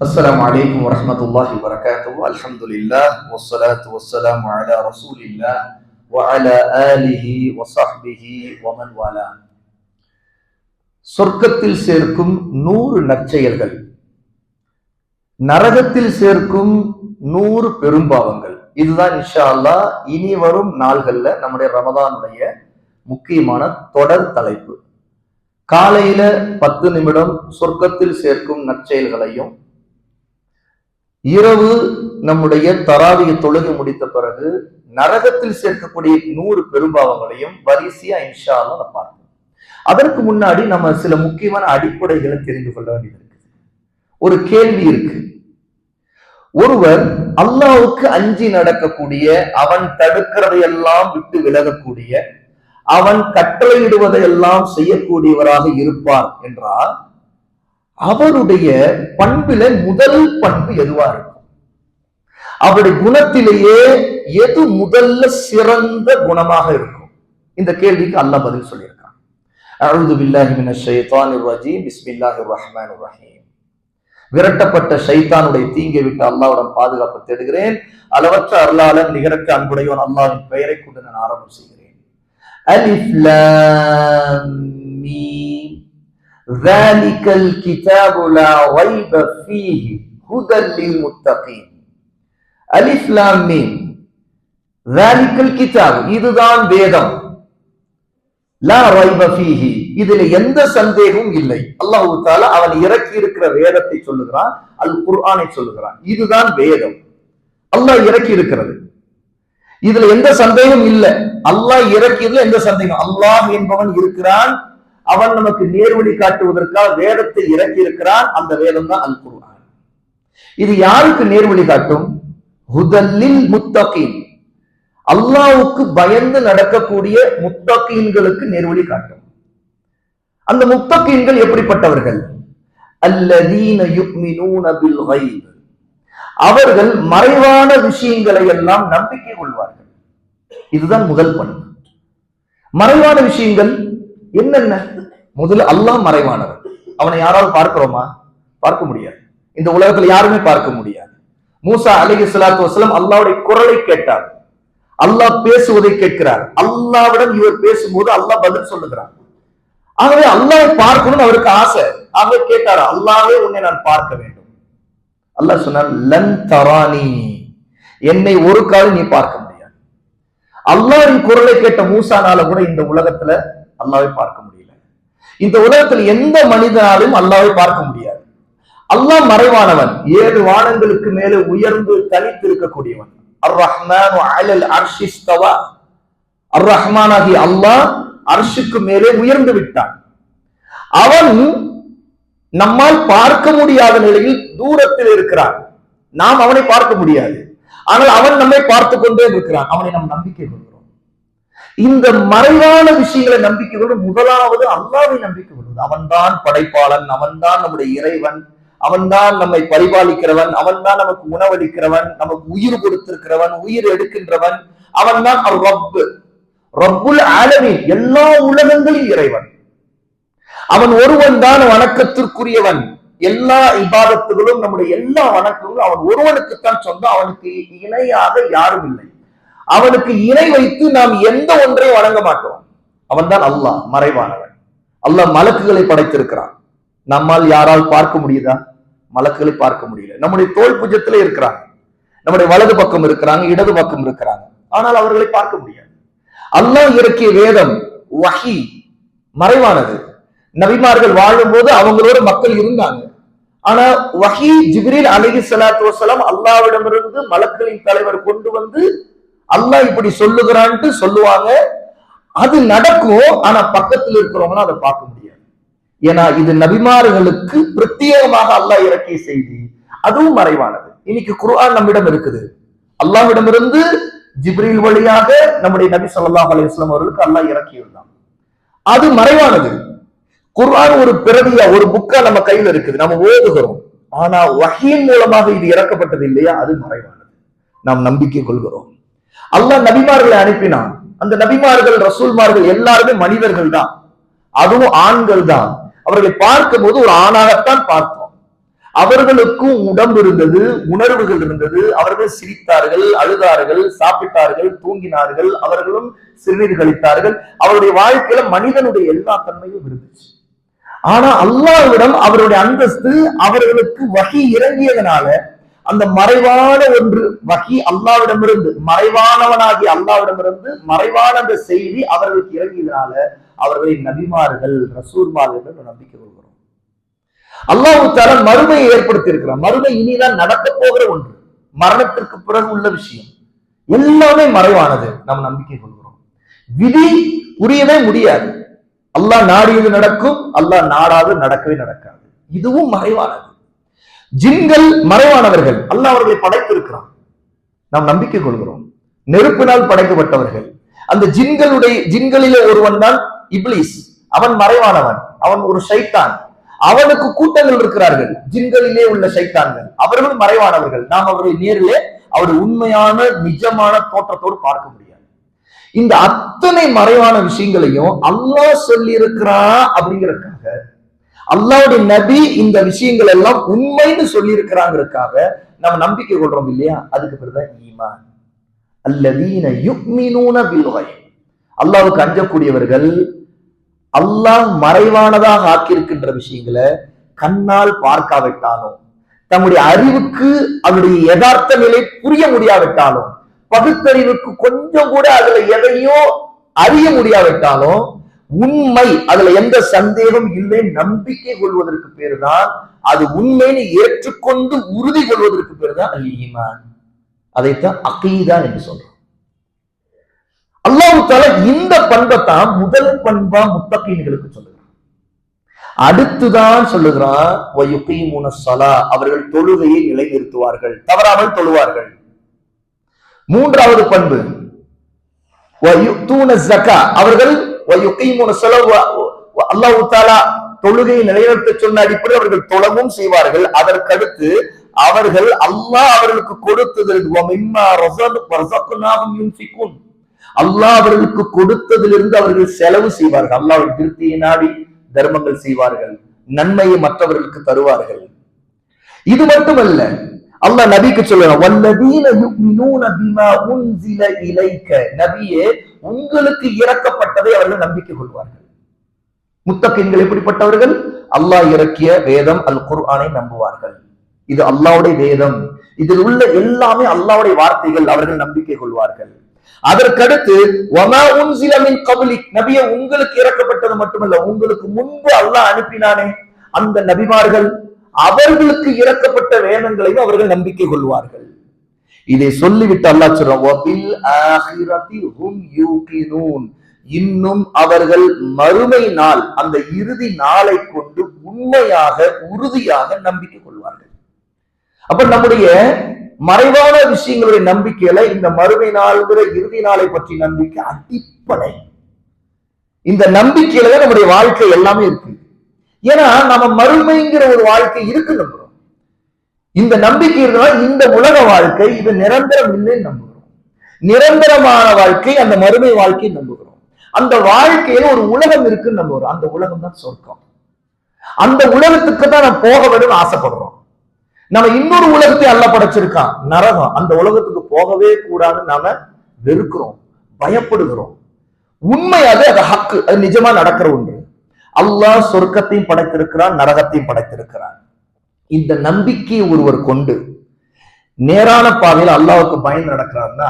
السلام عليكم ورحمة الله وبركاته الحمد لله والصلاة والسلام على رسول الله وعلى آله وصحبه ومن والاه சொர்க்கத்தில் சேர்க்கும் நூறு நற்செயல்கள் நரகத்தில் சேர்க்கும் நூறு பெரும்பாவங்கள் இதுதான் இன்ஷா அல்லாஹ் இனி வரும் நாள்கள்ல நம்முடைய ரமதானுடைய முக்கியமான தொடர் தலைப்பு காலையில பத்து நிமிடம் சொர்க்கத்தில் சேர்க்கும் நற்செயல்களையும் இரவு நம்முடைய தராவிய தொழுகை முடித்த பிறகு நரகத்தில் சேர்க்கக்கூடிய நூறு பெரும்பாவங்களையும் வரிசையா இன்ஷா நம்ம பார்ப்போம். அதற்கு முன்னாடி நம்ம சில முக்கியமான அடிப்படைகளை தெரிந்து கொள்ள வேண்டியது இருக்கு. ஒரு கேள்வி இருக்கு. ஒருவர் அல்லாவுக்கு அஞ்சி நடக்கக்கூடிய அவன் தடுக்கிறதையெல்லாம் விட்டு விலகக்கூடிய அவன் கட்டளையிடுவதையெல்லாம் செய்யக்கூடியவராக இருப்பார் என்றால் அவருடைய பண்பில முதல் பண்பு எதுவா இருக்கும்? அவருடைய குணத்திலேயே எது முதல்ல சிறந்த குணமாக இருக்கும்? இந்த கேள்விக்கு அல்லாஹ் பதில் சொல்லியிருக்கான். அழுது பில்லாஹி மினஷ் ஷைத்தானிர் ரஜீம் ரஹீம். விரட்டப்பட்ட ஷைத்தானுடைய தீங்கை விட்டு அல்லாவுடன் பாதுகாப்பு தேடுகிறேன். அளவற்ற அருளாளன் நிகரற்ற அன்புடையவன் அல்லாவின் பெயரை கொண்டு நான் ஆரம்பம் செய்கிறேன். அலிஃப் ذلك الكتاب لا ريب فيه هدى للمتقين அலிஃப் லாம் மீம் ذلك الكتاب இதுதான் வேதம் லா ரைப ஃபீஹி இதுல எந்த சந்தேகமும் இல்லை அல்லாஹு தாலா அவன் இறக்கி இருக்கிற வேதத்தை சொல்லுகிறான் அல் குர்ஆனை சொல்லுகிறான் இதுதான் வேதம் அல்லாஹ் இறக்கி இருக்கிறது இதுல எந்த சந்தேகம் இல்லை அல்லாஹ் இறக்கியதுல எந்த சந்தேகம் அல்லாஹ் என்பவன் இருக்கிறான் அவன் நமக்கு நேர்வழி காட்டுவதற்காக வேதத்தை இறக்கி இருக்கிறான் அந்த வேதம் தான் அல் குர்ஆன் இது யாருக்கு நேர்வழி காட்டும்? ஹுதல்லில் முத்தகீன். அல்லாவுக்கு பயந்து நடக்கக்கூடிய முத்தகீன்களுக்கு நேர்வழி காட்டும். அந்த முத்தகீன்கள் எப்படிப்பட்டவர்கள்? அல்லதீன யுக்மினூன பில் ஹைப் அவர்கள் மறைவான விஷயங்களை எல்லாம் நம்பிக்கை கொள்வார்கள். இதுதான் முதல் பண்பு. மறைவான விஷயங்கள் என்னென்ன? முதல்ல அல்லாஹ் மறைவானவன் அவனை யாராவது பார்க்கிறோமா? பார்க்க முடியாது. இந்த உலகத்துல யாருமே பார்க்க முடியாது. மூசா அலி சலாத்து வசலம் அல்லாவுடைய குரலை கேட்டார். அல்லாஹ் பேசுவதை கேட்கிறார். அல்லாவிடம் இவர் பேசும்போது அல்லாஹ் பதில் சொல்லுகிறார். ஆகவே அல்லாஹ் பார்க்கணும்னு அவருக்கு ஆசை. ஆகவே கேட்டார் அல்லாவே உன்னை நான் பார்க்க வேண்டும். அல்லாஹ் சொன்னார் லன் தரானி. என்னை ஒரு காலம் நீ பார்க்க முடியாது. அல்லாவின் குரலை கேட்ட மூசானால கூட இந்த உலகத்துல அல்லாவை பார்க்க முடியல. இந்த உலகத்தில் எந்த மனிதனாலும் அல்லாவை பார்க்க முடியாது. அல்லாஹ் மறைவானவன் ஏழு வானங்களுக்கு மேலே உயர்ந்து தனித்து இருக்கக்கூடியவன் அர் ரஹ்மான் அலல் அர்ஷிஸ்தவா அர் ரஹ்மான் ஆகி அல்லாஹ் அர்ஷுக்கு மேலே உயர்ந்து விட்டான். அவன் நம்மால் பார்க்க முடியாத நிலையில் தூரத்தில் இருக்கிறான். நாம் அவனை பார்க்க முடியாது. ஆனால் அவன் நம்மை பார்த்து கொண்டே இருக்கிறான். அவனை நம் நம்பிக்கை கொள்கிறோம் இந்த மறைவான விஷயங்களை நம்பிக்கை முதலாவது அல்லாவை நம்பிக்கை கொள்வது. அவன்தான் படைப்பாளன் அவன்தான் நம்முடைய இறைவன் அவன்தான் நம்மை பரிபாலிக்கிறவன் அவன்தான் நமக்கு உணவளிக்கிறவன் நமக்கு உயிர் கொடுத்திருக்கிறவன் உயிர் எடுக்கின்றவன் அவன்தான் ரப்பு. ரப்புல் ஆலமி எல்லா உலகங்களின் இறைவன். அவன் ஒருவன் தான் வணக்கத்திற்குரியவன். எல்லா இபாதத்துகளும் நம்முடைய எல்லா வணக்கங்களும் அவன் ஒருவனுக்குத்தான் சொந்தம் அவனுக்கு இணையாக யாரும் இல்லை. அவனுக்கு இணை வைத்து நாம் எந்த ஒன்றையும் வணங்க மாட்டோம். அவன் தான் அல்லாஹ் மறைவானவன். அல்லாஹ் மலக்குகளை படைத்திருக்கிறான். நம்மால் யாரால் பார்க்க முடியுதா? மலக்குகளை பார்க்க முடியல. நம்முடைய தோல் புஜத்துல இருக்கிறாங்க. நம்முடைய வலது பக்கம் இருக்கிறாங்க இடது பக்கம் இருக்கிறாங்க. ஆனால் அவர்களை பார்க்க முடியாது. அல்லாஹ் இறக்கிய வேதம் வஹி மறைவானது. நபிமார்கள் வாழும்போது அவங்களோட மக்கள் இருந்தாங்க. ஆனா வஹி ஜிப்ரீல் அலஹி சலாத்து வசலாம் அல்லாவிடமிருந்து மலக்களின் தலைவர் கொண்டு வந்து அல்லாஹ் இப்படி சொல்லுகிறான்ட்டு சொல்லுவாங்க. அது நடக்கும் ஆனா பக்கத்தில் இருக்கிறவங்களும் அதை பார்க்க முடியாது. ஏன்னா இது நபிமார்களுக்கு பிரத்யேகமாக அல்லாஹ் இறக்கிய செய்தி. அதுவும் மறைவானது. இன்னைக்கு குர்ஆன் நம்மிடம் இருக்குது. அல்லாஹ்விடமிருந்து ஜிப்ரீல் வழியாக நம்முடைய நபி சொல்லாஹ் அலிஸ்லாம் அவர்களுக்கு அல்லாஹ் இறக்கியிருந்தான். அது மறைவானது. குர்ஆன் ஒரு பிரதியா ஒரு புக்கா நம்ம கையில இருக்குது. நம்ம ஓதுகிறோம். ஆனா வகையின் மூலமாக இது இறக்கப்பட்டது இல்லையா? அது மறைவானது. நாம் நம்பிக்கை கொள்கிறோம். அல்லாஹ் நபிமார்களை அனுப்பினான். அந்த நபிமார்கள் ரசூல்மார்கள் எல்லாருமே மனிதர்கள் தான். அதுவும் ஆண்கள் தான். அவர்களை பார்க்கும் போது ஒரு ஆணாகத்தான் பார்த்தோம். அவர்களுக்கும் உடம்பு இருந்தது உணர்வுகள் இருந்தது. அவர்கள் சிரித்தார்கள் அழுதார்கள் சாப்பிட்டார்கள் தூங்கினார்கள். அவர்களும் சிறுநீர் கழித்தார்கள். அவருடைய வாழ்க்கையில மனிதனுடைய எல்லா தன்மையும் இருந்துச்சு. ஆனா அல்லாவிடம் அவருடைய அந்தஸ்து அவர்களுக்கு வகி இறங்கியதனால அந்த மறைவான ஒன்று வகி அல்லாவிடமிருந்து மறைவானவனாகி அல்லாவிடமிருந்து மறைவான அந்த செய்தி அவர்களுக்கு இறங்கியதனால அவர்களை நபிமார்கள் ரசூர்மார்கள் என்று நம்பிக்கை கொள்கிறோம். அல்லாஹு தால மறுமையை ஏற்படுத்தி இருக்கிறான் மறுமை இனிதான் நடக்க போகிற ஒன்று. மரணத்திற்கு பிறகு உள்ள விஷயம். எல்லாமே மறைவானது. நம்ம நம்பிக்கை கொள்கிறோம். விதி புரியவே முடியாது. அல்லாஹ் நாடியது நடக்கும் அல்லாஹ் நாடாது நடக்கவே நடக்காது. இதுவும் மறைவானது. ஜின்கள் மறைவானவர்கள். அல்லாஹ் அவர்களை படைத்திருக்கிறான். நாம் நம்பிக்கை கொள்கிறோம். நெருப்பினால் படைக்கப்பட்டவர்கள். அந்த ஜின்களுடைய ஜின்களிலே ஒருவன் தான் இப்ளீஸ் அவன் மறைவானவன். அவன் ஒரு சைத்தான் அவனுக்கு கூட்டங்கள் இருக்கிறார்கள். ஜின்களிலே உள்ள சைத்தான்கள் அவர்கள் மறைவானவர்கள். நாம் அவருடைய நேரிலே அவருடைய உண்மையான நிஜமான தோற்றத்தோடு பார்க்க முடியாது. இந்த அத்தனை மறைவான விஷயங்களையும் அல்லாஹ் சொல்லி இருக்கிறான் அப்படிங்கறதுக்காக அல்லாவுடைய நபி இந்த விஷயங்கள் எல்லாம் உண்மைன்னு சொல்லி இருக்கிறாங்கிறதுக்காக நம்ம நம்பிக்கை கொள்றோம் இல்லையா? அதுக்கு பேருதான் ஈமான். அல்லதீன யுக்மினூன பில் அல்லாவுக்கு அஞ்சக்கூடியவர்கள் அல்லாஹ் மறைவானதாக ஆக்கியிருக்கின்ற விஷயங்களை கண்ணால் பார்க்காவிட்டாலும் தம்முடைய அறிவுக்கு அவருடைய யதார்த்த நிலை புரிய முடியாவிட்டாலும் பகுத்தறிவுக்கு கொஞ்சம் கூட அதுல எதையோ அறிய முடியாவிட்டாலும் உண்மை. அதுல எந்த சந்தேகம் இல்லை. நம்பிக்கை கொள்வதற்கு பேரு தான் அது உண்மைன்னு ஏற்றுக்கொண்டு உறுதி கொள்வதற்கு பேருதான் அல் ஈமான். அதைத்தான் அகீதா என்று சொல்றோம். அல்லாஹு தால இந்த பண்பை தான் முதல் பண்பா முத்தகீன்களுக்கு சொல்லுகிறான். அடுத்துதான் சொல்லுகிறான் சலா அவர்கள் தொழுகையை நிலைநிறுத்துவார்கள். தவறாமல் தொழுவார்கள். மூன்றாவது பண்பு வயுத்தூன அவர்கள் அல்லாஹு தாலா தொழுகையை நிலைநிறுத்த சொன்ன அடிப்படையில் அவர்கள் தொழவும் செய்வார்கள். அதற்கடுத்து அவர்கள் அல்லாஹ் அவர்களுக்கு கொடுத்ததில் அல்லாஹ் அவர்களுக்கு கொடுத்ததிலிருந்து அவர்கள் செலவு செய்வார்கள். அல்லாஹ் திருப்தியை நாடி தர்மங்கள் செய்வார்கள். நன்மையை மற்றவர்களுக்கு தருவார்கள். இது மட்டுமல்ல அல்லாஹ் நபிக்கு சொல்லுறான் வல்லதீன யுமினூன பிமா உன்சில இலைக்க. நபியே உங்களுக்கு இறக்கப்பட்டதை அவர்கள் நம்பிக்கை கொள்வார்கள். முத்தகின்கள் எப்படிப்பட்டவர்கள்? அல்லாஹ் இறக்கிய வேதம் அல் குர்ஆனை நம்புவார்கள். இது அல்லாவுடைய வேதம். இதில் உள்ள எல்லாமே அல்லாவுடைய வார்த்தைகள் அவர்கள் நம்பிக்கை கொள்வார்கள். அதற்கடுத்து நபிய உங்களுக்கு இறக்கப்பட்டது மட்டுமல்ல உங்களுக்கு முன்பு அல்லாஹ் அனுப்பினானே. அந்த நபிமார்கள் அவர்களுக்கு இறக்கப்பட்ட வேதங்களையும் அவர்கள் நம்பிக்கை கொள்வார்கள். இதை சொல்லிவிட்டு அல்லாஹ் சொல்றான் ஆகிரதி ஹும் இன்னும் அவர்கள் மறுமை நாள் அந்த இறுதி நாளை கொண்டு உண்மையாக உறுதியாக நம்பிக்கை கொள்வார்கள். அப்ப நம்முடைய மறைவான விஷயங்களுடைய நம்பிக்கையில இந்த மறுமை நாள்ங்கிற இறுதி நாளை பற்றி நம்பிக்கை அடிப்படை. இந்த நம்பிக்கையில தான் நம்முடைய வாழ்க்கை எல்லாமே இருக்கு. ஏன்னா நம்ம மறுமைங்கிற ஒரு வாழ்க்கை இருக்கு நம்புறோம் இந்த நம்பிக்கை இருந்தால் இந்த உலக வாழ்க்கை இது நிரந்தரம் இல்லைன்னு நம்புகிறோம். நிரந்தரமான வாழ்க்கை அந்த மறுமை வாழ்க்கையை நம்புகிறோம். அந்த வாழ்க்கையில ஒரு உலகம் இருக்குன்னு நம்புகிறோம். அந்த உலகம் தான் சொர்க்கம். அந்த உலகத்துக்கு தான் நம்ம போக வேணும்னு ஆசைப்படுறோம். நம்ம இன்னொரு உலகத்தை அல்ல படைச்சிருக்கான் நரகம். அந்த உலகத்துக்கு போகவே கூடாதுன்னு நாம வெறுக்கிறோம். பயப்படுகிறோம். உண்மை அது அது ஹக்கு. அது நிஜமா நடக்கிற ஒன்று. அல்லாஹ் சொர்க்கத்தையும் படைத்திருக்கிறான் நரகத்தையும் படைத்திருக்கிறான். இந்த நம்பிக்கையை ஒருவர் கொண்டு நேரான பாதையில் அல்லாவுக்கு பயந்து நடக்கிறார்னா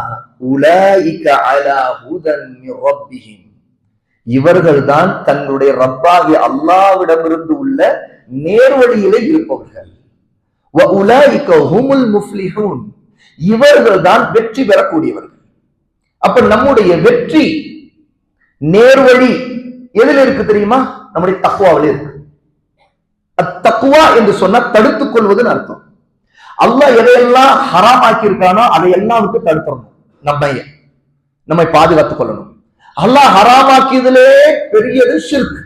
இவர்கள் தான் தன்னுடைய ரப்பாகி அல்லாவிடமிருந்து உள்ள நேர்வழியிலே இருப்பவர்கள். ஹுமுல் இவர்கள் தான் வெற்றி பெறக்கூடியவர்கள். அப்ப நம்முடைய வெற்றி நேர்வழி எதில் இருக்கு தெரியுமா? நம்முடைய தக்குவாவில் இருக்கு. அத்தக்குவா என்று சொன்னா தடுத்துக் கொள்வதுன்னு அர்த்தம். அல்லாஹ் எதையெல்லாம் ஹராம் ஆக்கியிருக்கானோ அதை எல்லாருக்கும் விட்டு தடுத்துடணும் நம்மை நம்மை பாதுகாத்துக் கொள்ளணும். அல்லாஹ் ஹராமாக்கியதிலே பெரியது ஷிர்க்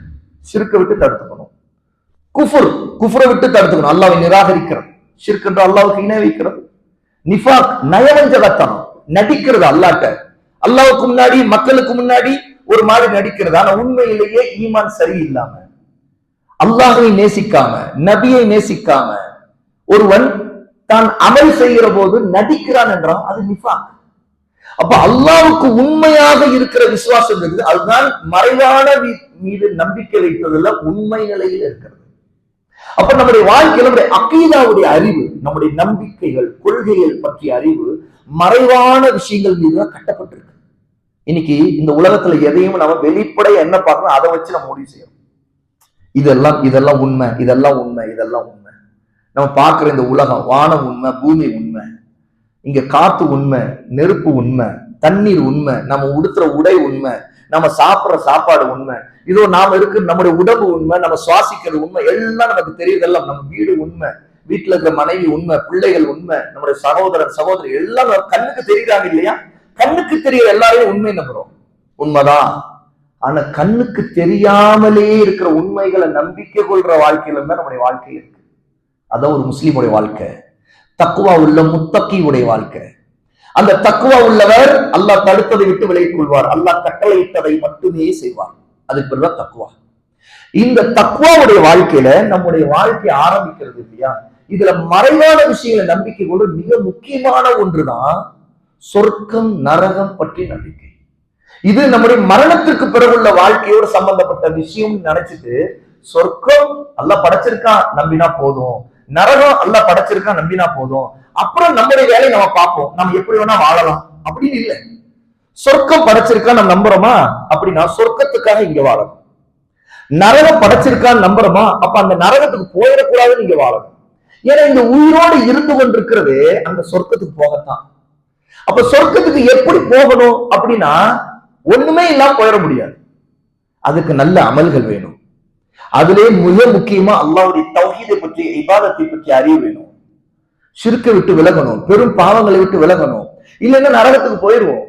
ஷிர்க்கை விட்டு தடுத்துக்கணும். குஃபுர் குஃபுரை விட்டு தடுத்துக்கணும். அல்லாவை நிராகரிக்கிறது. ஷிர்க் என்று அல்லாவுக்கு இணை வைக்கிறது. நிஃபாக் நயவஞ்சகத்தனம். நடிக்கிறது அல்லாட்ட அல்லாவுக்கு முன்னாடி மக்களுக்கு முன்னாடி ஒரு மாதிரி நடிக்கிறது. ஆனா உண்மையிலேயே ஈமான் சரியில்லாம அல்லாஹை நேசிக்காம நபியை நேசிக்காம ஒருவன் தான் அமல் செய்கிற போது நடிக்கிறான் என்றான் அது நிஃபா அப்ப அல்லாவுக்கு உண்மையாக இருக்கிற விசுவாசம் இருக்குது. அதுதான் மறைவான மீது நம்பிக்கை வைத்ததுல உண்மை நிலையில் இருக்கிறது. அப்ப நம்முடைய வாழ்க்கையில் நம்முடைய அக்கீதாவுடைய அறிவு நம்முடைய நம்பிக்கைகள் கொள்கைகள் பற்றிய அறிவு மறைவான விஷயங்கள் மீது தான் கட்டப்பட்டிருக்கு. இன்னைக்கு இந்த உலகத்துல எதையும் நம்ம வெளிப்படை என்ன பார்க்கணும் அதை வச்சு நம்ம முடிவு செய்யணும் இதெல்லாம் இதெல்லாம் உண்மை இதெல்லாம் உண்மை இதெல்லாம் உண்மை. நம்ம பார்க்குற இந்த உலகம் வானம் உண்மை பூமி உண்மை. இங்க காத்து உண்மை நெருப்பு உண்மை தண்ணீர் உண்மை நம்ம உடுத்துற உடை உண்மை நம்ம சாப்பிட்ற சாப்பாடு உண்மை. இதோ நாம இருக்கு நம்முடைய உடம்பு உண்மை நம்ம சுவாசிக்கிறது உண்மை எல்லாம் நமக்கு தெரியுதெல்லாம் நம்ம வீடு உண்மை. வீட்டுல இருக்கிற மனைவி உண்மை பிள்ளைகள் உண்மை நம்முடைய சகோதரர் சகோதரி எல்லாம் கண்ணுக்கு தெரியுறாங்க இல்லையா? கண்ணுக்கு தெரிய எல்லாரையும் உண்மை நம்புறோம். உண்மைதான். ஆனா கண்ணுக்கு தெரியாமலே இருக்கிற உண்மைகளை நம்பிக்கை கொள்ற வாழ்க்கையில இருந்தா நம்முடைய வாழ்க்கை இருக்கு. அதான் ஒரு முஸ்லீமுடைய வாழ்க்கை. தக்குவா உள்ள முத்தக்கியுடைய வாழ்க்கை. அந்த தக்குவா உள்ளவர் அல்லாஹ் தடுத்ததை விட்டு விலகிக் கொள்வார். அல்லாஹ் கட்டளையிட்டதை மட்டுமே செய்வார். அதுக்கு பேர் தக்குவா. இந்த தக்குவாவுடைய வாழ்க்கையில நம்முடைய வாழ்க்கை ஆரம்பிக்கிறது இல்லையா? இதுல மறைவான விஷயங்களை நம்பிக்கை கொண்டு மிக முக்கியமான ஒன்றுதான். சொர்க்கம் நரகம் பற்றி நம்பிக்கை. இது நம்முடைய மரணத்திற்கு பிறகுள்ள வாழ்க்கையோடு சம்பந்தப்பட்ட விஷயம் நினைச்சிட்டு சொர்க்கம் அல்ல படைச்சிருக்கான் நம்பினா போதும். நரகம் அல்ல படைச்சிருக்கான் நம்பினா போதும். அப்புறம் நம்முடைய வேலையை நம்ம பார்ப்போம். நம்ம எப்படி வேணா வாழலாம். அப்படின்னு இல்லை. சொர்க்கம் படைச்சிருக்கா நம்ம நம்புறோமா? அப்படின்னா சொர்க்கத்துக்காக இங்க வாழணும். நரகம் படைச்சிருக்கான்னு நம்புறோமா? அப்ப அந்த நரகத்துக்கு போயிடக்கூடாதுன்னு இங்க வாழணும். ஏன்னா இந்த உயிரோடு இருந்து கொண்டிருக்கிறது அந்த சொர்க்கத்துக்கு போகத்தான். அப்ப சொர்க்கத்துக்கு எப்படி போகணும் அப்படின்னா ஒண்ணுமே இல்லாம போயிட முடியாது. அதுக்கு நல்ல அமல்கள் வேணும். அதிலே மிக முக்கியமா அல்லாவுடைய தௌஹீதை பற்றி இபாதத்தை பற்றி அறிய வேணும். சிறுக்க விட்டு விலகணும் பெரும் பாவங்களை விட்டு விலகணும். இல்லைன்னா நரகத்துக்கு போயிடுவோம்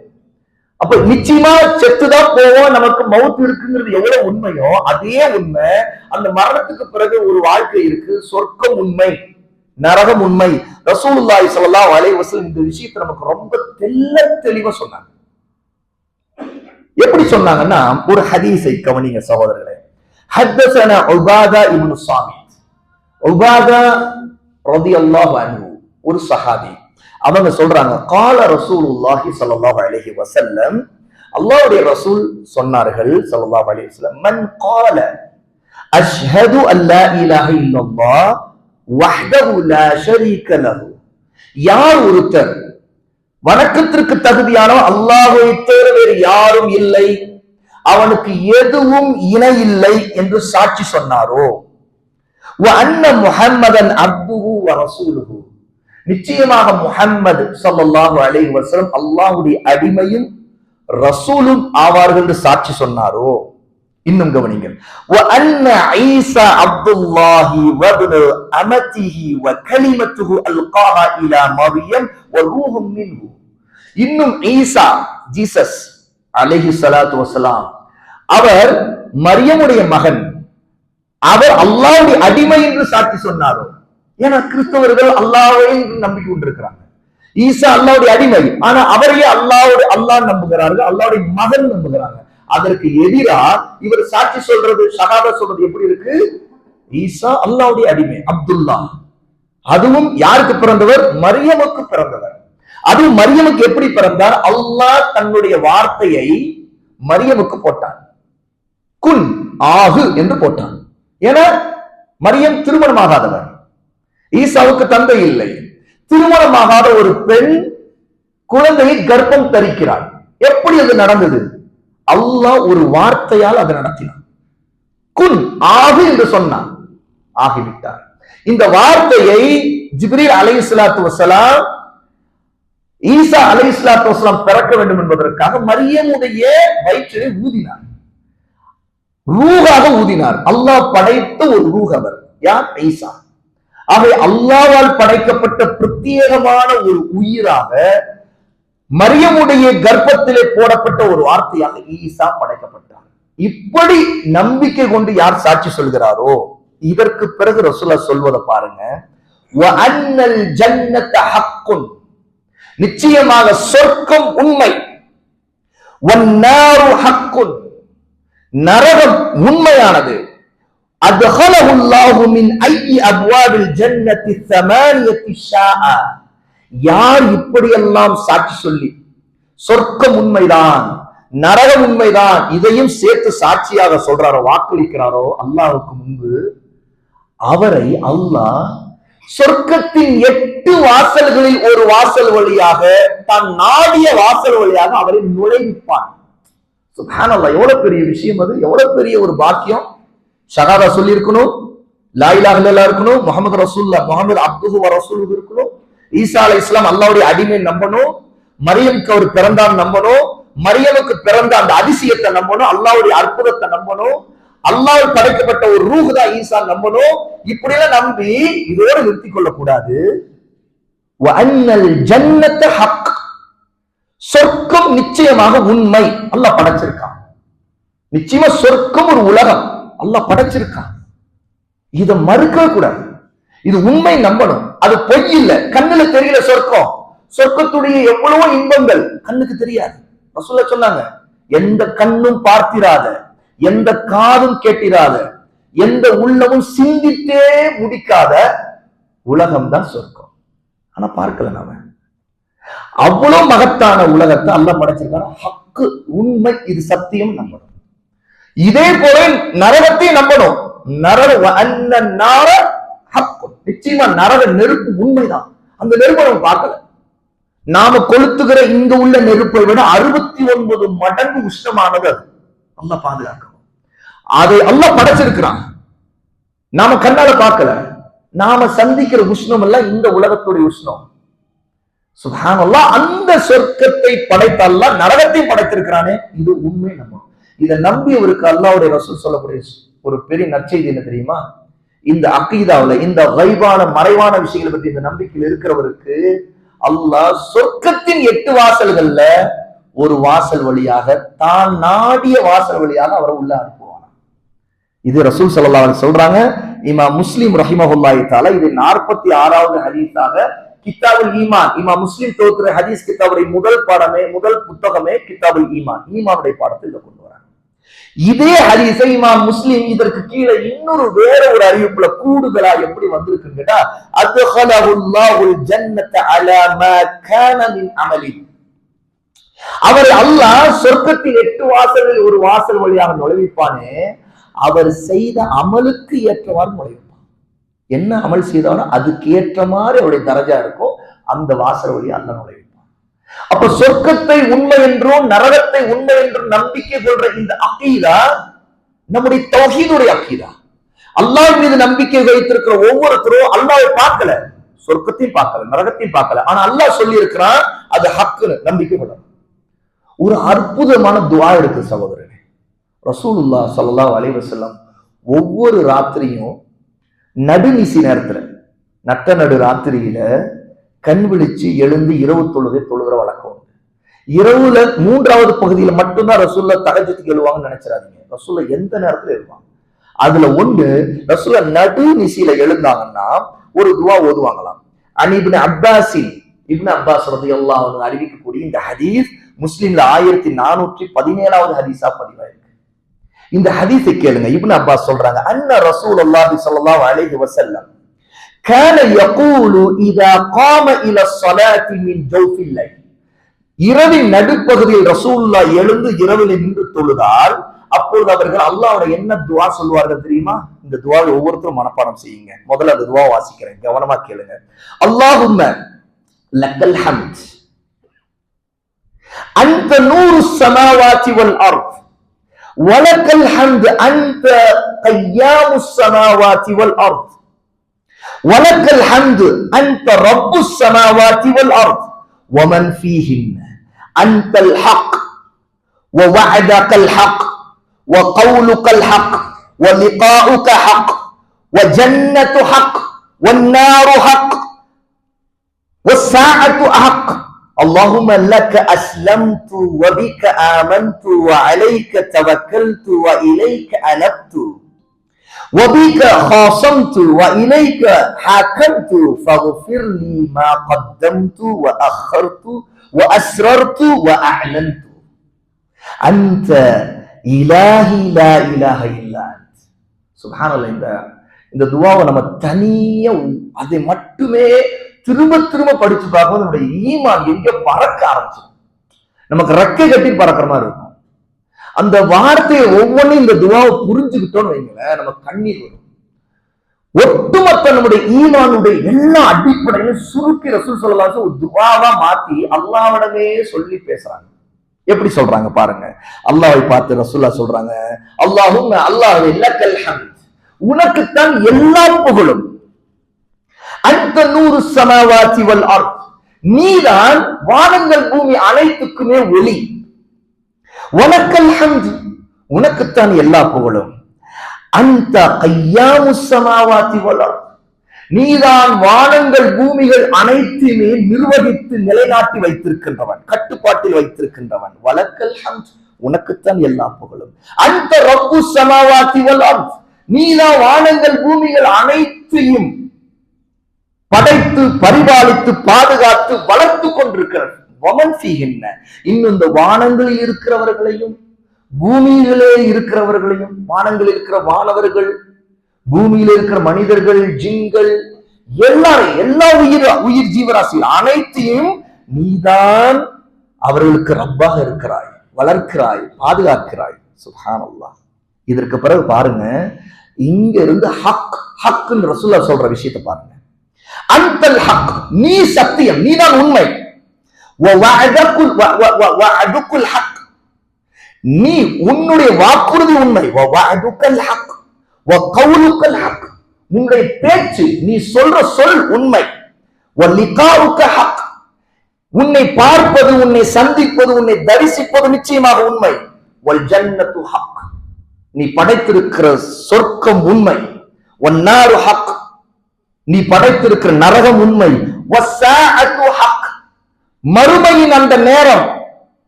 அப்ப நிச்சயமா செத்துதான் போவோம் நமக்கு மவுத்து இருக்குங்கிறது எவ்வளவு உண்மையோ அதே உண்மை. அந்த மரணத்துக்கு பிறகு ஒரு வாழ்க்கை இருக்கு சொர்க்கம் உண்மை. நரகம் உண்மை. ரசூலுல்லாய் ஸல்லல்லாஹு அலைவசல் இந்த விஷயத்தை நமக்கு ரொம்ப தெல்ல தெளிவா சொன்னாங்க. எப்படி சொன்னாங்கன்னா ஒரு ஹதீஸை கவனிங்க சகோதரர்களே. ஹத்தசன உபாதா இப்னு சாமி உபாதா ரலியல்லாஹு அன்ஹு ஒரு சஹாபி. அவங்க சொல்றாங்க கால ரசூலுல்லாஹி ஸல்லல்லாஹு அலைஹி வஸல்லம் அல்லாஹ்வுடைய ரசூல் சொன்னார்கள் ஸல்லல்லாஹு அலைஹி வஸல்லம் மன் கால அஷ்ஹது அல்லா இலாஹ இல்லல்லாஹ் யார் ஒருத்தர் வணக்கத்திற்கு தகுதியானோ அல்லாஹை தவிர வேறு யாரும் இல்லை. அவனுக்கு எதுவும் இணை இல்லை என்று சாட்சி சொன்னாரோ? அண்ண முஹம்மதன் அப்துஹு வ நிச்சயமாக முஹம்மது சல்லாஹு அலைஹி வஸல்லம் அல்லாஹுடைய அடிமையும் ரசூலும் ஆவார்கள் என்று சாட்சி சொன்னாரோ? இன்னும் கவனிங்கள் ஈசா அப்துல்லாஹி வ அமதிஹி வ கலிமத்துஹு அல்காஹா இலா மரியம் வ ரூஹும் மின்ஹு. இன்னும் ஈசா ஜீசஸ் அலைஹி ஸலாத்து வஸலாம் அவர் மரியமுடைய மகன். அவர் அல்லாஹ்வுடைய அடிமை என்று சாட்சி சொன்னாரோ? ஏன்னா கிறிஸ்தவர்கள் அல்லாஹ்வை நம்பிக்கை கொண்டிருக்கிறாங்க. ஈசா அல்லாவுடைய அடிமை ஆனா அவரையே அல்லாவுடைய அல்லாஹ் நம்புகிறார்கள் அல்லாவுடைய மகன் நம்புகிறாங்க. அதற்கு எதிரா இவர் சாட்சி சொல்றது சகாத சொல்றது எப்படி இருக்கு? ஈசா அல்லாவுடைய அடிமை அப்துல்லா. அதுவும் யாருக்கு பிறந்தவர்? மரியமுக்கு பிறந்தவர். அதுவும் மரியமுக்கு எப்படி பிறந்தார்? அல்லாஹ் தன்னுடைய வார்த்தையை மரியமுக்கு போட்டான். குன் ஆகு என்று போட்டான். ஏன்னா மரியம் திருமணமாகாதவர். ஈசாவுக்கு தந்தை இல்லை. திருமணமாகாத ஒரு பெண் குழந்தையை கர்ப்பம் தரிக்கிறார் எப்படி அது நடந்தது? அல்லாஹ் ஒரு வார்த்தையால் அதை நடத்தினான். குன் ஆகு என்று சொன்னான். ஆகிவிட்டார். இந்த வார்த்தையை ஜிப்ரீல் அலை இஸ்லாத்து வசலாம் ஈசா அலை இஸ்லாத்து வசலாம் பிறக்க வேண்டும் என்பதற்காக மரியமுடைய வயிற்றிலே ஊதினார். ரூகாக ஊதினார். அல்லாஹ் படைத்த ஒரு ரூகவர் அவர். யார்? ஈசா. ஆகவே அல்லாவால் படைக்கப்பட்ட பிரத்யேகமான ஒரு உயிராக மரியமுடைய கர்ப்பத்திலே போடப்பட்ட ஒரு வார்த்தையால் ஈசா படைக்கப்பட்டார் இப்படி நம்பிக்கை கொண்டு யார் சாட்சி சொல்கிறாரோ இதற்கு பிறகு ரசுல்லா சொல்வதை பாருங்க. நிச்சயமாக சொர்க்கம் உண்மை. நரகம் உண்மையானது. அது யார் இப்படியெல்லாம் சாட்சி சொல்லி? சொர்க்கம் உண்மைதான் நரகம் உண்மைதான் இதையும் சேர்த்து சாட்சியாக சொல்றாரோ வாக்களிக்கிறாரோ அல்லாவுக்கு முன்பு அவரை அல்லாஹ் சொர்க்கத்தின் எட்டு வாசல்களில் ஒரு வாசல் வழியாக தான் நாடிய வாசல் வழியாக அவரை நுழைவிப்பான். எவ்வளவு பெரிய விஷயம் அது எவ்வளவு பெரிய ஒரு பாக்கியம். ஷகாதா சொல்லி இருக்கணும் லாயிலாக இருக்கணும் முகமது ரசூல்லா முகமது அப்துஹு வ இருக்கணும். ஈசா அலை இஸ்லாம் அல்லாவுடைய அடிமை நம்பணும் மரியமுக்கு அவர் பிறந்தான் நம்பணும் மரியமுக்கு பிறந்த அந்த அதிசயத்தை நம்பணும் அல்லாவுடைய அற்புதத்தை நம்பணும் அல்லாவில் படைக்கப்பட்ட ஒரு ரூஹ் தான் ஈசா நம்பணும். இப்படி எல்லாம் நம்பி இதோடு நிறுத்திக் கொள்ளக்கூடாது. ஜன்னத்தை ஹக். சொர்க்கம் நிச்சயமாக உண்மை. அல்ல படைச்சிருக்கான். நிச்சயமா சொர்க்கம் ஒரு உலகம். அல்ல படைச்சிருக்கான். இதை மறுக்க கூடாது. இது உண்மை நம்பணும். அது பொய் இல்ல. கண்ணுல தெரியல சொர்க்கம். சொர்க்கத்துடைய எவ்வளவோ இன்பங்கள் கண்ணுக்கு தெரியாது. ரசூல்லா சொன்னாங்க எந்த கண்ணும் பார்த்திராத எந்த காதும் கேட்டிராத எந்த உள்ளமும் சிந்தித்தே முடிக்காத உலகம் தான் சொர்க்கம். ஆனா பார்க்கல நாம. அவ்வளவு மகத்தான உலகத்தை அல்ல படைச்சிருக்கான. ஹக்கு உண்மை இது சத்தியம் நம்பணும். இதே போல நரகத்தையும் நம்பணும். நரக அந்த நார நிச்சயமா நரக நெருப்பு உண்மைதான். அந்த நெருப்பை நம்ம பார்க்கல. நாம கொளுத்துகிற இங்க உள்ள நெருப்பை விட அறுபத்தி ஒன்பது மடங்கு உஷ்ணமானது அது. அல்ல பாதுகாக்கணும் அதை அல்ல படைச்சிருக்கிறான். நாம கண்ணால பார்க்கல. நாம சந்திக்கிற உஷ்ணம் எல்லாம் இந்த உலகத்துடைய உஷ்ணம். சுபானல்லா அந்த சொர்க்கத்தை படைத்த நரகத்தையும் படைத்திருக்கிறானே. இது உண்மை நம்ம. இதை நம்பி அவருக்கு அல்லாவுடைய ரசூல் சொல்லக்கூடிய ஒரு பெரிய நற்செய்தி என்ன தெரியுமா? இந்த அக்கீதாவுல இந்த வைவான மறைவான விஷயங்களை பத்தி இந்த நம்பிக்கையில் இருக்கிறவருக்கு அல்லாஹ் சொர்க்கத்தின் எட்டு வாசல்கள்ல ஒரு வாசல் வழியாக தான் நாடிய வாசல் வழியாக அவரை உள்ள அனுப்புவான் இது ரசூல் சல்லா சொல்றாங்க இமா முஸ்லிம் ரஹிமஹுல்லாஹி தாலா இது நாற்பத்தி ஆறாவது ஹதீஸாக கித்தாபுல் ஈமான் இமா முஸ்லிம் தோத்துற ஹதீஸ் கித்தாவுடைய முதல் பாடமே முதல் புத்தகமே கித்தாபுல் ஈமான் ஈமானுடைய பாடத்தில் இதை கொண்டு இதே ஹரிசை இமாம் முஸ்லிம் இதற்கு கீழே இன்னொரு வேற ஒரு அறிவிப்புல கூடுதலா எப்படி வந்திருக்குன்னு கேட்டா அத்ஹலஹுல்லாஹுல் ஜன்னத அலா மா கான மின் அமலி. அவர் அல்லாஹ் சொர்க்கத்தின் எட்டு வாசல்கள் ஒரு வாசல் வழியாக நுழைவிப்பானே அவர் செய்த அமலுக்கு ஏற்றவாறு நுழைவிப்பான். என்ன அமல் செய்தாலும் அதுக்கு ஏற்ற மாதிரி அவருடைய தரஜா இருக்கும் அந்த வாசல் வழியா அந்த நுழைவு அப்ப சொர்க்கத்தை உண்மை என்றும் நரகத்தை உண்மை என்றும் நம்பிக்கை கொள்ற இந்த அக்கீதா நம்முடைய தௌஹீதுடைய அக்கீதா அல்லாஹ் மீது நம்பிக்கை வைத்திருக்கிற ஒவ்வொருத்தரும் அல்லாவை பார்க்கல. சொர்க்கத்தையும் பார்க்கல நரகத்தையும் பார்க்கல. ஆனா அல்லாஹ் சொல்லி இருக்கிறான் அது ஹக்குன்னு நம்பிக்கை கொள்ளணும் ஒரு அற்புதமான துவா இருக்கு சகோதரனே ரசூலுல்லா சல்லா அலைவசல்லாம் ஒவ்வொரு ராத்திரியும் நடுநிசி நேரத்துல நட்ட நடு ராத்திரியில கண் விழிச்சு எழுந்து இரவு தொழுகை தொழுகிற வழக்கம் உண்டு. இரவுல மூன்றாவது பகுதியில மட்டும்தான் ரசூல்ல தகஜத்துக்கு எழுவாங்கன்னு நினைச்சிடாதீங்க. ரசூல்ல எந்த நேரத்துல எழுவாங்க? அதுல ஒண்ணு ரசூல்ல நடு நிசையில எழுந்தாங்கன்னா ஒரு துவா ஓதுவாங்களாம். அனிபின் அப்பாசி இப்னு அப்பாஸ் ரதி அல்லாஹ் அறிவிக்கக்கூடிய இந்த ஹதீஸ் முஸ்லிம்ல ஆயிரத்தி நானூற்றி பதினேழாவது ஹதீஸா பதிவாயிருக்கு. இந்த ஹதீஸை கேளுங்க. இப்னு அப்பாஸ் சொல்றாங்க அன்ன ரசூல் அல்லாஹி சொல்லலாம் அலைஹி வஸல்லம் كان يقول اذا قام الى الصلاه من جوف الليل இரவின் நடுப்பகுதியில் ரசூல்லா எழுந்து இரவில் நின்று தொழுதால் அப்பொழுது அவர்கள் அல்லாஹ்வோட என்ன துவா சொல்வார்கள் தெரியுமா இந்த துவாவை ஒவ்வொருத்தரும் மனப்பாடம் செய்யுங்க முதல்ல அந்த துவா வாசிக்கிறேன் கவனமா கேளுங்க அல்லாஹும்ம லக்கல் ஹம்த் أنت نور السماوات والأرض ولك الحمد أنت قيام السماوات والأرض ولك الحمد أنت رب السماوات والأرض ومن فيهن. أنت الحق ووعدك الحق وقولك الحق ولقاؤك حق وجنة حق والنار حق والساعة حق اللهم لك أسلمت وبك آمنت وعليك توكلت وإليك أنبت. وبك خاصمت وإليك حاكمت فاغفر لي ما قدمت وأخرت وأسررت وأعلنت أنت إلهي لا إله إلا أنت சுபானல்ல இந்த இந்த துவாவை நம்ம தனியா உ- அதை மட்டுமே திரும்ப திரும்ப படிச்சு பார்க்கும்போது நம்முடைய ஈமான் எங்க பறக்க ஆரம்பிச்சிடும் நமக்கு ரெக்கை கட்டி பறக்கிற மாதிரி இருக்கும் அந்த வார்த்தையை ஒவ்வொன்றும் இந்த துவாவை புரிஞ்சுக்கிட்டோம்னு வைங்களேன் நம்ம கண்ணீர் வரும். ஒட்டுமொத்த நம்முடைய ஈமானுடைய எல்லா அடிப்படையிலும் சுருக்கி ரசூல் சொல்லலாம் ஒரு துவாவா மாத்தி அல்லாவிடமே சொல்லி பேசுறாங்க. எப்படி சொல்றாங்க பாருங்க. அல்லாவை பார்த்து ரசூல்லா சொல்றாங்க அல்லாஹும் அல்லாஹ் இல்லக்கல் ஹம்த். உனக்குத்தான் எல்லா புகழும். அந்த நூறு சமாவாத்தி வல் நீதான் வானங்கள் பூமி அனைத்துக்குமே ஒளி. உனக்கல் ஹம்து. உனக்குத்தான் எல்லா புகழும். அந்த கையாமு சமாவாத்தி நீதான் வானங்கள் பூமிகள் அனைத்தையுமே நிர்வகித்து நிலைநாட்டி வைத்திருக்கின்றவன் கட்டுப்பாட்டில் வைத்திருக்கின்றவன். வழக்கல் ஹம்து. உனக்குத்தான் எல்லா புகழும். அந்த ரப்பு சமாவாத்தி வல் நீதான் வானங்கள் பூமிகள் அனைத்தையும் படைத்து பரிபாலித்து பாதுகாத்து வளர்த்து கொண்டிருக்கிறது வமன் இன்னும் இந்த வானங்களில் இருக்கிறவர்களையும் பூமியிலே இருக்கிறவர்களையும் வானங்களில் இருக்கிற வானவர்கள் பூமியில இருக்கிற மனிதர்கள் ஜிங்கள் எல்லாரும் எல்லா உயிர் உயிர் ஜீவராசி அனைத்தையும் நீதான் அவர்களுக்கு ரப்பாக இருக்கிறாய் வளர்க்கிறாய் பாதுகாக்கிறாய். சுப்ஹானல்லாஹ். இதற்கு பிறகு பாருங்க இங்க இருந்து ஹக் ஹக்குன்னு ரசூல்லா சொல்ற விஷயத்தை பாருங்க. அந்தல் ஹக் நீ சத்தியம் நீதான் உண்மை. ஹக் நீ உன்னுடைய வாக்குறுதி உண்மை. ஹக் ஹக் உன்னுடைய பேச்சு நீ சொல்ற சொல் உண்மை. ஹக் உன்னை பார்ப்பது உன்னை சந்திப்பது உன்னை தரிசிப்பது நிச்சயமாக உண்மை. வல் ஜன்னத்து ஹக் நீ படைத்திருக்கிற சொர்க்கம் உண்மை. ஒன்னாறு ஹக் நீ படைத்திருக்கிற நரகம் உண்மை. ஹக் மறுமையின் அந்த நேரம்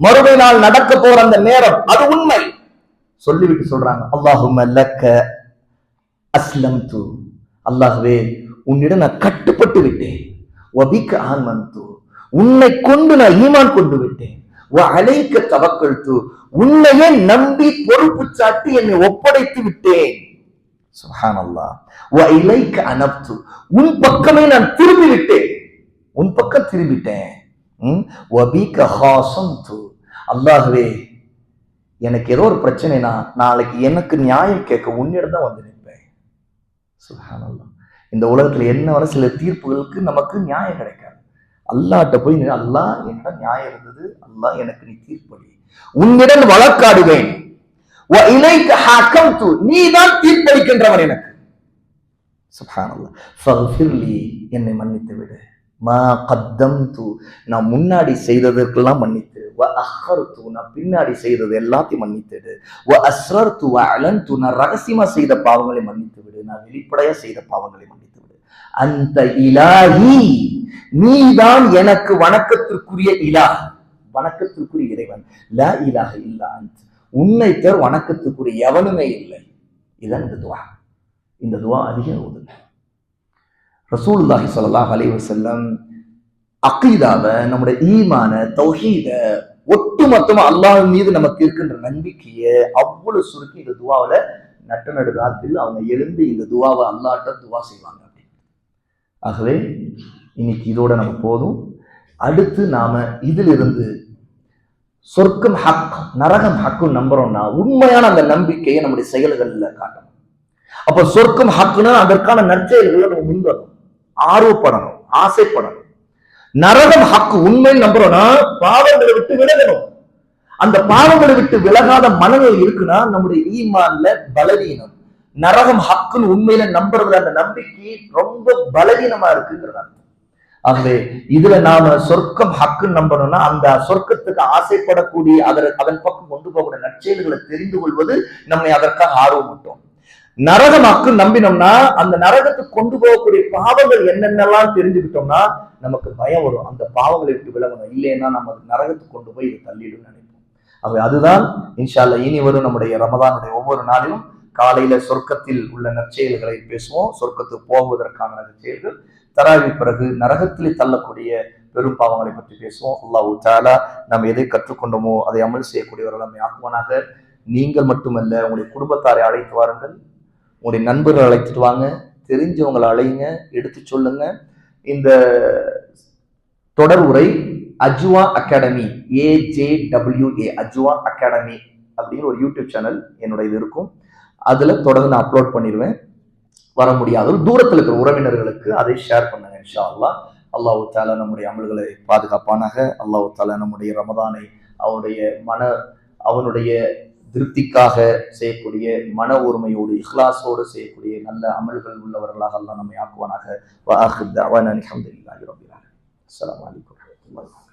மறுமை நாள் நடக்க போற அந்த நேரம் அது உண்மை. சொல்லிவிட்டு சொல்றாங்க அல்லாஹும் லக்க அஸ்லம்து. அல்லாஹுவே உன்னிடம் நான் கட்டுப்பட்டு விட்டேன். ஆன்மன் தூ உன்னை கொண்டு நான் ஈமான் கொண்டு விட்டேன். வ அலைக்க தவக்கழுத்து உன்னையே நம்பி பொறுப்பு சாட்டி என்னை ஒப்படைத்து விட்டேன். சுஹானல்லாஹ் வ இலைக்க அனப்து. உன் பக்கமே நான் திரும்பி விட்டேன். உன் பக்கம் திரும்பிட்டேன். ம்? வபிக ஹாசம்து அல்லாஹ்வே எனக்கு ஏதோ ஒரு பிரச்சனைனா நாளைக்கு எனக்கு நியாயம் கேட்க உன்னிடம் தான் வந்து நிற்பேன். சுப்ஹானல்லாஹ் இந்த உலகத்துல என்ன வர சில தீர்ப்புகளுக்கு நமக்கு நியாயம் கிடைக்காது. அல்லாட்ட போய் அல்லா என்ன நியாயம் இருந்தது. அல்லாஹ் எனக்கு நீ தீர்ப்பளி உன்னிடம் வழக்காடுவேன். வ தான் தீர்ப்பளிக்கின்றவன் எனக்கு. சுப்ஹானல்லாஹ் என்னை மன்னித்து விடு மா கத்தம்து. நான் முன்னாடி செய்ததற்கெல்லாம் மன்னித்து. வ அஹ்ஹர்து நான் பின்னாடி செய்தது எல்லாத்தையும் மன்னித்துடு வ அஸ்ரர்து அலன் தூ நான் ரகசியமா செய்த பாவங்களை மன்னித்து விடு நான் வெளிப்படையா செய்த பாவங்களை மன்னித்து விடு அந்த இலாஹி நீதான் எனக்கு வணக்கத்திற்குரிய இலா வணக்கத்திற்குரிய இறைவன். லா இலாஹ இல்லா அந்த உன்னை தர் வணக்கத்துக்குரிய எவனுமே இல்லை. இதான் இந்த துவா. இந்த துவா அதிகம் ஓதுங்க. ரசூலுல்லாஹி ஸல்லல்லாஹு அலைஹி வஸல்லம் அகீதாவை நம்முடைய ஈமான தௌஹீத ஒட்டுமொத்தமா அல்லாஹ் மீது நமக்கு இருக்கின்ற நம்பிக்கையை அவ்வளவு சுருக்கி இந்த துவாவுல நட்ட நடுகாத்தில் அவங்க எழுந்து இந்த துவாவை அல்லாட்ட துவா செய்வாங்க ஆகவே இன்னைக்கு இதோட நம்ம போதும். அடுத்து நாம இதிலிருந்து சொர்க்கம் ஹக் நரகம் ஹக்குன்னு நம்புறோம்னா உண்மையான அந்த நம்பிக்கையை நம்முடைய செயல்களில் காட்டணும். அப்ப சொர்க்கம் ஹக்குன்னா அதற்கான நற்செயல்களை நம்ம முன்வரணும் ஆர்வப்படணும் ஆசைப்படணும். நரகம் ஹக்கு உண்மை நம்புறோம்னா பாவங்களை விட்டு விலகணும். அந்த பாவங்களை விட்டு விலகாத மனநிலை இருக்குன்னா நம்முடைய ஈமான்ல பலவீனம். நரகம் ஹக்குன்னு உண்மையில நம்புறதுல அந்த நம்பிக்கை ரொம்ப பலவீனமா இருக்குங்கிறது ஆகவே இதுல நாம சொர்க்கம் ஹக்குன்னு நம்பணும்னா அந்த சொர்க்கத்துக்கு ஆசைப்படக்கூடிய அதன் அதன் பக்கம் கொண்டு போகக்கூடிய நற்செயல்களை தெரிந்து கொள்வது நம்மை அதற்காக ஆர்வம் விட்டோம் நரகமாக்கு நம்பினோம்னா அந்த நரகத்துக்கு கொண்டு போகக்கூடிய பாவங்கள் என்னென்னலாம் தெரிஞ்சுக்கிட்டோம்னா நமக்கு பயம் வரும். அந்த பாவங்களை விட்டு விலகணும். இல்லைன்னா நம்ம நரகத்துக்கு கொண்டு போய் இதை தள்ளிடும் நினைப்போம். அவை அதுதான் இன்ஷால்ல இனி வரும் நம்முடைய ரமதானுடைய ஒவ்வொரு நாளிலும் காலையில சொர்க்கத்தில் உள்ள நற்செயல்களை பேசுவோம். சொர்க்கத்துக்கு போவதற்கான நற்செயல்கள். தராவி பிறகு நரகத்திலே தள்ளக்கூடிய பெரும் பாவங்களை பற்றி பேசுவோம். அல்லாஹ் தாலா நாம் எதை கற்றுக்கொண்டோமோ அதை அமல் செய்யக்கூடியவர்கள் நம்மை ஆக்குவானாக. நீங்கள் மட்டுமல்ல உங்களுடைய குடும்பத்தாரை அழைத்து வாருங்கள். உங்களுடைய நண்பர்கள் அழைத்துட்டு வாங்க. தெரிஞ்சவங்களை அழையுங்க எடுத்து சொல்லுங்க. இந்த தொடர் உரை Ajwa academy AJWA Ajwa academy அப்படிங்கிற ஒரு யூடியூப் சேனல் என்னோட இது இருக்கும். அதில் தொடர்ந்து நான் அப்லோட் பண்ணிடுவேன். வர முடியாத தூரத்தில் இருக்கிற உறவினர்களுக்கு அதை ஷேர் பண்ணுங்க இன்ஷா அல்லா அல்லாஹு தாலா நம்முடைய அமல்களை பாதுகாப்பானாக. அல்லாஹு தாலா நம்முடைய ரமதானை அவனுடைய மன அவனுடைய திருப்திக்காக செய்யக்கூடிய மன ஒருமையோடு இஹ்லாஸோடு செய்யக்கூடிய நல்ல அமல்கள் உள்ளவர்களாக எல்லாம் நம்மை ஆக்குவானாக. அஸ்லாம் வலைக்கம்